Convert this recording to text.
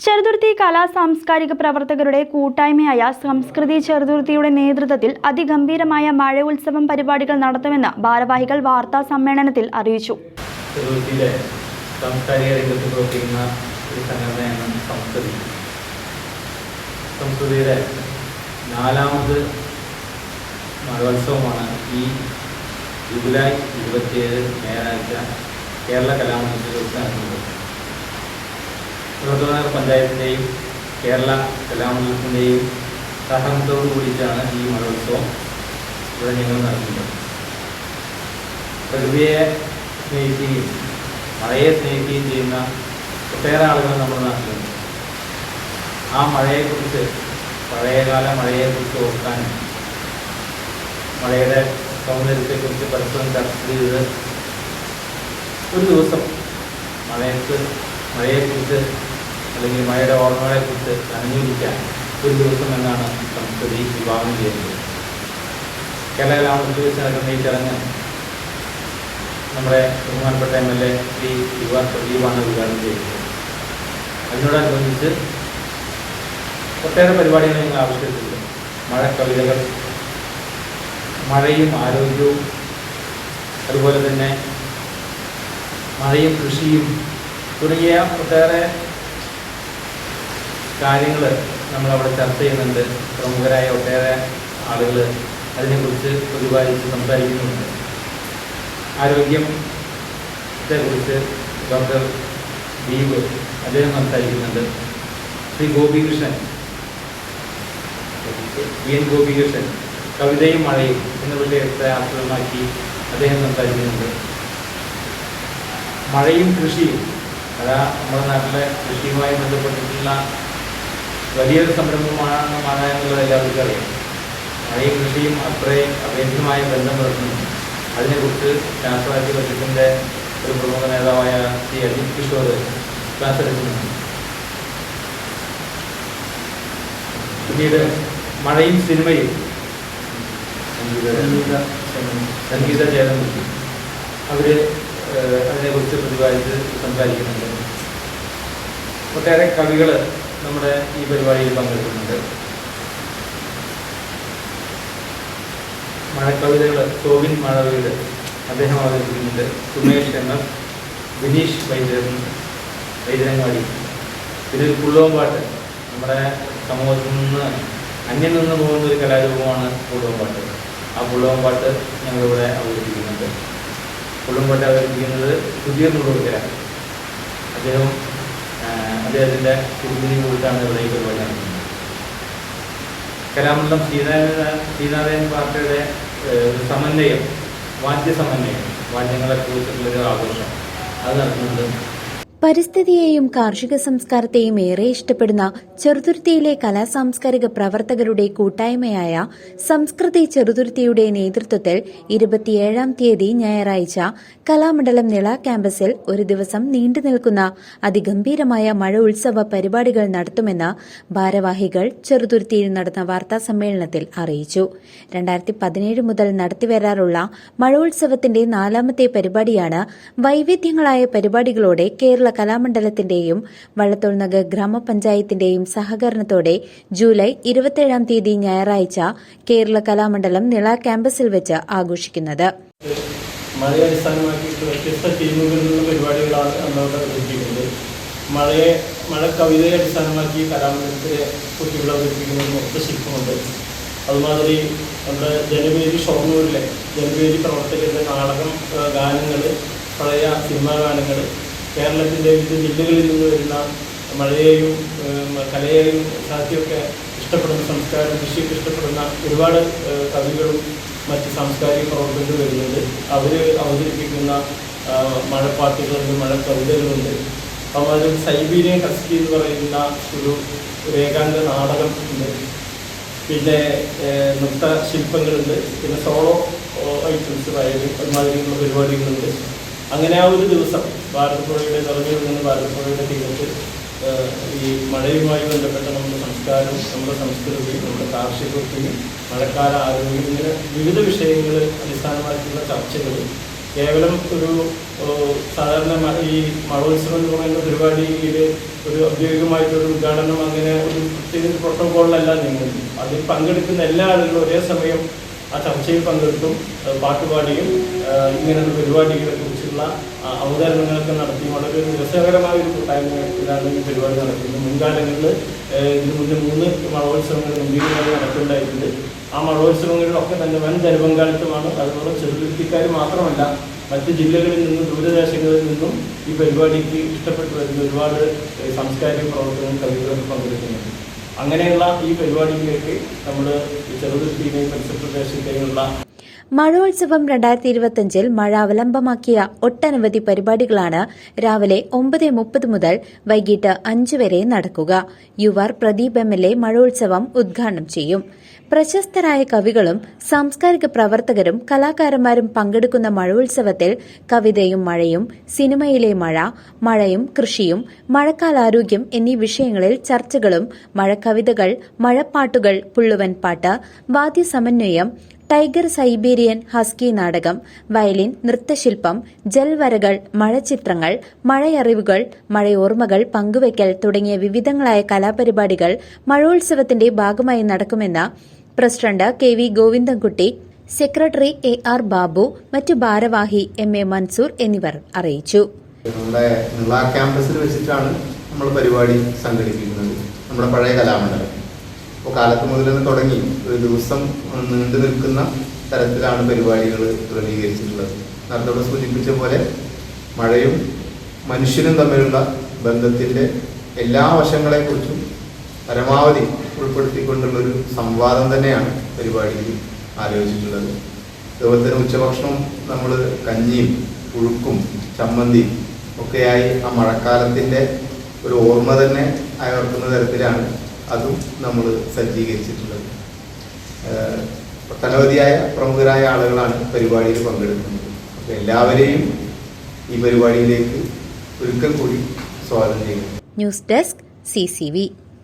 ചെറുതുരുത്തി കലാ സാംസ്കാരിക പ്രവർത്തകരുടെ കൂട്ടായ്മയായ സംസ്കൃതി ചെറുതുരുത്തിയുടെ നേതൃത്വത്തിൽ അതിഗംഭീരമായ മഴ ഉത്സവം പരിപാടികൾ നടത്തുമെന്ന് ഭാരവാഹികൾ വാർത്താ സമ്മേളനത്തിൽ അറിയിച്ചു. നാലാമത് മഴോത്സവമാണ് ഈ ജൂലൈ ഇരുപത്തിയേഴ് ഞായറാഴ്ച കേരള കലാമണ്ഡലത്തിൽ വെച്ച് തിരുവനന്തപുരം പഞ്ചായത്തിന്റെയും കേരള കലാമണ്ഡലത്തിന്റെയും സഹകരണത്തോടു കൂടിയിട്ടാണ് ഈ മഹോത്സവം ഇവിടെ ഞങ്ങൾ നടത്തുന്നത്. പ്രകൃതിയെ സ്നേഹിക്കുകയും മഴയെ സ്നേഹിക്കുകയും ചെയ്യുന്ന ഒട്ടേറെ ആളുകൾ നമ്മുടെ നാട്ടിലുണ്ട്. ആ മഴയെക്കുറിച്ച് പഴയകാല മഴയെക്കുറിച്ച് ഓർക്കാനും മഴയുടെ സൗന്ദര്യത്തെക്കുറിച്ച് പരസ്പരം ചർച്ച ചെയ്ത് ഒരു ദിവസം മഴയത്ത് മഴയെക്കുറിച്ച് അല്ലെങ്കിൽ മഴയുടെ ഓർമ്മകളെക്കുറിച്ച് അനുയോജിക്കാൻ ഒരു ദിവസം എന്നാണ് സംസ്കൃതി വിഭാഗം ചെയ്യുന്നത്. കേരള ഗ്രാമത്തിൽ നടക്കുന്ന ഈ ചടങ്ങ് നമ്മുടെ ബഹുമാനപ്പെട്ട M L A Shri Yuva പ്രദീപാണ് ഉദ്ഘാടനം ചെയ്തത്. അതിനോടനുബന്ധിച്ച് ഒട്ടേറെ പരിപാടികൾ ഞങ്ങൾ ആവിഷ്കരിച്ചിട്ടുണ്ട്. മഴ കവിതകൾ മഴയും ആരോഗ്യവും അതുപോലെ തന്നെ മഴയും കൃഷിയും തുടങ്ങിയ ഒട്ടേറെ കാര്യങ്ങൾ നമ്മളവിടെ ചർച്ച ചെയ്യുന്നുണ്ട്. പ്രമുഖരായ ഒട്ടേറെ ആളുകൾ അതിനെക്കുറിച്ച് പ്രതിപാദിച്ച് സംസാരിക്കുന്നുണ്ട്. ആരോഗ്യത്തെക്കുറിച്ച് ഡോക്ടർ ദീപ് അദ്ദേഹം സംസാരിക്കുന്നുണ്ട്. ശ്രീ ഗോപികൃഷ്ണൻ വി എൻ ഗോപികൃഷ്ണൻ കവിതയും മഴയും എന്ന വിഷയത്തെ ആസ്പദമാക്കി അദ്ദേഹം സംസാരിക്കുന്നുണ്ട്. മഴയും കൃഷിയും അതാ നമ്മുടെ നാട്ടിലെ കൃഷിയുമായി ബന്ധപ്പെട്ടിട്ടുള്ള വലിയൊരു സംരംഭമാണ് മഴ എന്നുള്ളത് എല്ലാവർക്കും അറിയാം. മഴയും കൃഷിയും അത്രയും അഭേദ്യമായ ബന്ധം പുലർത്തുന്നു അതിനെക്കുറിച്ച് ശാസ്ത്രാജ്യ വകുപ്പിന്റെ ഒരു പ്രമുഖ നേതാവായ ശ്രീ അജിത് കിഷോർ ക്ലാസ് എടുക്കുന്നുണ്ട് പിന്നീട് മഴയും സിനിമയും. സംഗീത ചേതൻകുട്ടി അവർ അതിനെക്കുറിച്ച് പ്രതിപാദിച്ച് സംസാരിക്കുന്നുണ്ട്. ഒട്ടേറെ കവികൾ നമ്മുടെ ഈ പരിപാടിയിൽ പങ്കെടുക്കുന്നുണ്ട്. മഴക്കവിതകൾ സോവിൻ മഴവീട് അദ്ദേഹം അവതരിപ്പിക്കുന്നുണ്ട്. സുമേഷ് എം എഫ് ബിനീഷ് വൈദ്യരൻ വൈദ്യരങ്ങാടി പിന്നെ ഒരു പുള്ളോമ്പാട്ട് നമ്മുടെ സമൂഹത്തിൽ നിന്ന് അന്യം നിന്ന് പോകുന്ന ഒരു കലാരൂപമാണ് പുള്ളോമ്പാട്ട് ആ പുള്ളോമ്പാട്ട് ഞങ്ങളിവിടെ അവതരിപ്പിക്കുന്നുണ്ട്. പുള്ളോമ്പാട്ട് അവതരിപ്പിക്കുന്നത് പുതിയ നുള്ളൂർക്കലാണ് അദ്ദേഹം അദ്ദേഹത്തിന്റെ കുടുംബിനി കുറിച്ചാണ് ഇവിടെ ഈ പരിപാടി നടത്തുന്നത് കലാമണ്ഡലം സീതാരായ സീതാരായൻ പാർട്ടിയുടെ സമന്വയം വാദ്യ സമന്വയം വാദ്യങ്ങളെ കുറിച്ചിട്ടുള്ളൊരു ആഘോഷം. അത് നടത്തുന്നുണ്ട്. പരിസ്ഥിതിയെയും കാർഷിക സംസ്കാരത്തെയും ഏറെ ഇഷ്ടപ്പെടുന്ന ചെറുതുരുത്തിയിലെ കലാസാംസ്കാരിക പ്രവർത്തകരുടെ കൂട്ടായ്മയായ സംസ്കൃതി ചെറുതുരുത്തിയുടെ നേതൃത്വത്തിൽ ഇരുപത്തിയേഴാം തീയതി ഞായറാഴ്ച കലാമണ്ഡലം നിള ക്യാമ്പസിൽ ഒരു ദിവസം നീണ്ടു നിൽക്കുന്ന അതിഗംഭീരമായ മഴ ഉത്സവ പരിപാടികൾ നടത്തുമെന്ന് ഭാരവാഹികൾ ചെറുതുരുത്തിയിൽ നടന്ന വാർത്താ സമ്മേളനത്തിൽ അറിയിച്ചു. രണ്ടായിരത്തി പതിനേഴ് മുതൽ നടത്തിവരാറുള്ള മഴ ഉത്സവത്തിന്റെ നാലാമത്തെ പരിപാടിയാണ് വൈവിധ്യങ്ങളായ പരിപാടികളോടെ കേരള കലാമണ്ഡലത്തിന്റെയും വള്ളത്തോൾ നഗർ ഗ്രാമപഞ്ചായത്തിന്റെയും സഹകരണത്തോടെ ജൂലൈ ഇരുപത്തിയേഴാം തീയതി ഞായറാഴ്ച കേരള കലാമണ്ഡലം നിള ക്യാമ്പസിൽ വെച്ച് ആഘോഷിക്കുന്നത്. മഴയെ അടിസ്ഥാനമാക്കിയിട്ട് വ്യത്യസ്ത ടീമുകളിലുള്ള പരിപാടികളാണ് നമ്മളവിടെ അവതരിപ്പിക്കുന്നത്. മഴയെ മഴ കവിതയെ അടിസ്ഥാനമാക്കി കലാമണ്ഡലത്തിലെ കുട്ടികൾ അവതരിപ്പിക്കുന്ന മൊത്ത ശില്പമുണ്ട്. അതുമാതിരി നമ്മുടെ ജനവേദി ഷൊർണൂരിലെ ജനവേദി പ്രവർത്തകരുടെ നാടകം ഗാനങ്ങൾ പഴയ സിനിമാ ഗാനങ്ങൾ കേരളത്തിന്റെ വിവിധ ജില്ലകളിൽ നിന്ന് വരുന്ന മഴയെയും കലയെയും സാഹിത്യമൊക്കെ ഇഷ്ടപ്പെടുന്ന സംസ്കാരം കൃഷിയൊക്കെ ഇഷ്ടപ്പെടുന്ന ഒരുപാട് കവികളും മറ്റ് സാംസ്കാരിക പ്രവർത്തകർ വരുന്നുണ്ട്. അവർ അവതരിപ്പിക്കുന്ന മഴപ്പാട്ടുകളുണ്ട് മഴ കവിതകളുണ്ട് അപ്പം അതിൽ സൈബീരിയൻ ഹസ്കി എന്ന് പറയുന്ന ഒരു രേഖാന്ത നാടകം ഉണ്ട്. പിന്നെ നൃത്ത ശില്പങ്ങളുണ്ട് പിന്നെ സോളോ ഐറ്റംസ് വയലിൻ അതുമാതിരിയുള്ള പരിപാടികളുണ്ട്. അങ്ങനെ ആ ഒരു ദിവസം ഭാരതപ്പുഴയുടെ വരുന്ന ഭാരതപ്പുഴയുടെ തീരത്ത് ഈ മഴയുമായി ബന്ധപ്പെട്ട നമ്മുടെ സംസ്കാരം നമ്മുടെ സംസ്കൃതി നമ്മുടെ കാർഷിക വൃത്തി മഴക്കാല ആരോഗ്യം ഇങ്ങനെ വിവിധ വിഷയങ്ങൾ അടിസ്ഥാനമാക്കിയുള്ള ചർച്ചകൾ കേവലം ഒരു സാധാരണ ഈ മഴോത്സവം എന്ന് പറയുന്ന പരിപാടിയിൽ ഒരു ഔദ്യോഗികമായിട്ടൊരു ഉദ്ഘാടനം അങ്ങനെ ഒരു പ്രത്യേക പ്രോട്ടോകോളിലല്ല നീങ്ങുന്നത് അതിൽ പങ്കെടുക്കുന്ന എല്ലാ ആളുകളും ഒരേ സമയം ആ ചർച്ചയിൽ പങ്കെടുക്കും പാട്ടുപാടിയും ഇങ്ങനെയുള്ള പരിപാടികളെ കുറിച്ചുള്ള ആ, അവതരണങ്ങളൊക്കെ നടത്തി വളരെ രസകരമായ ഒരു കൂട്ടായ്മയിലാണ് ഈ പരിപാടി നടക്കുന്നത്. മുൻകാലങ്ങളിൽ ഇതിനു മുന്നേ മൂന്ന് മഴോത്സവങ്ങൾ ഗംഭീരമായി നടക്കുന്നുണ്ടായിട്ടുണ്ട്. ആ മഴോത്സവങ്ങളിലൊക്കെ തന്നെ വൻ ജനപങ്കാളിത്തമാണ് അതുപോലെ ചെറുതുരുത്തിക്കാർ മാത്രമല്ല മറ്റ് ജില്ലകളിൽ നിന്നും ദൂരദേശങ്ങളിൽ നിന്നും ഈ പരിപാടിക്ക് ഇഷ്ടപ്പെട്ടു വരുന്ന ഒരുപാട് സാംസ്കാരിക പ്രവർത്തനങ്ങൾ കവികളൊക്കെ പങ്കെടുക്കുന്നുണ്ട്. അങ്ങനെയുള്ള ഈ പരിപാടിയിലേക്ക് നമ്മൾ ചെറുതുരുത്തിയിലെയും പരിസര പ്രദേശത്തെയുള്ള മഴോത്സവം രണ്ടായിരത്തി ഇരുപത്തിയഞ്ചിൽ മഴ അവലംബമാക്കിയ ഒട്ടനവധി പരിപാടികളാണ് രാവിലെ ഒമ്പത് മുപ്പത് മുതൽ വൈകിട്ട് അഞ്ച് വരെ നടക്കുക. Your Pradeep M L A മഴോത്സവം ഉദ്ഘാടനം ചെയ്യും. പ്രശസ്തരായ കവികളും സാംസ്കാരിക പ്രവർത്തകരും കലാകാരന്മാരും പങ്കെടുക്കുന്ന മഴോത്സവത്തിൽ കവിതയും മഴയും സിനിമയിലെ മഴ മഴയും കൃഷിയും മഴക്കാലാരോഗ്യം എന്നീ വിഷയങ്ങളിൽ ചർച്ചകളും മഴക്കവിതകൾ മഴപ്പാട്ടുകൾ പുള്ളുവൻ പാട്ട് വാദ്യസമന്വയം ടൈഗർ സൈബീരിയൻ ഹസ്കി നാടകം വയലിൻ നൃത്തശില്പം ജൽവരകൾ മഴച്ചിത്രങ്ങൾ മഴയറിവുകൾ മഴയോർമ്മകൾ പങ്കുവയ്ക്കൽ തുടങ്ങിയ വിവിധങ്ങളായ കലാപരിപാടികൾ മഴോത്സവത്തിന്റെ ഭാഗമായി നടക്കുമെന്ന് president K V Govindankutty secretary A R Babu മറ്റു ഭാരവാഹി എം എ മൻസൂർ എന്നിവർ അറിയിച്ചു. നമ്മുടെ ക്യാമ്പസിൽ വെച്ചിട്ടാണ് നമ്മൾ പരിപാടി സംഘടിപ്പിക്കുന്നത്. നമ്മുടെ പഴയ കലാമണ്ഡലം. അപ്പോൾ കാലത്ത് മുതൽ തന്നെ തുടങ്ങി. ഒരു ദിവസം നീണ്ടു നിൽക്കുന്ന തരത്തിലാണ് പരിപാടികൾ ക്രമീകരിച്ചിട്ടുള്ളത്. നേരത്തെ ഇവിടെ സൂചിപ്പിച്ച പോലെ മഴയും മനുഷ്യനും തമ്മിലുള്ള ബന്ധത്തിന്റെ എല്ലാ വശങ്ങളെക്കുറിച്ചും പരമാവധി ഉൾപ്പെടുത്തിക്കൊണ്ടുള്ള ഒരു സംവാദം തന്നെയാണ് പരിപാടിയിൽ ആലോചിച്ചിട്ടുള്ളത്. അതുപോലെ തന്നെ ഉച്ചഭക്ഷണം നമ്മൾ കഞ്ഞിയും പുഴുക്കും ചമ്മന്തിയും ഒക്കെയായി ആ മഴക്കാലത്തിന്റെ ഒരു ഓർമ്മ തന്നെ അയർക്കുന്ന തരത്തിലാണ് അതും നമ്മൾ സജ്ജീകരിച്ചിട്ടുള്ളത്. ഒട്ടനവധിയായ പ്രമുഖരായ ആളുകളാണ് പരിപാടിയിൽ പങ്കെടുക്കുന്നത്. അപ്പോൾ എല്ലാവരെയും ഈ പരിപാടിയിലേക്ക് ഒരിക്കൽ കൂടി സ്വാഗതം ചെയ്യുന്നു. News desk C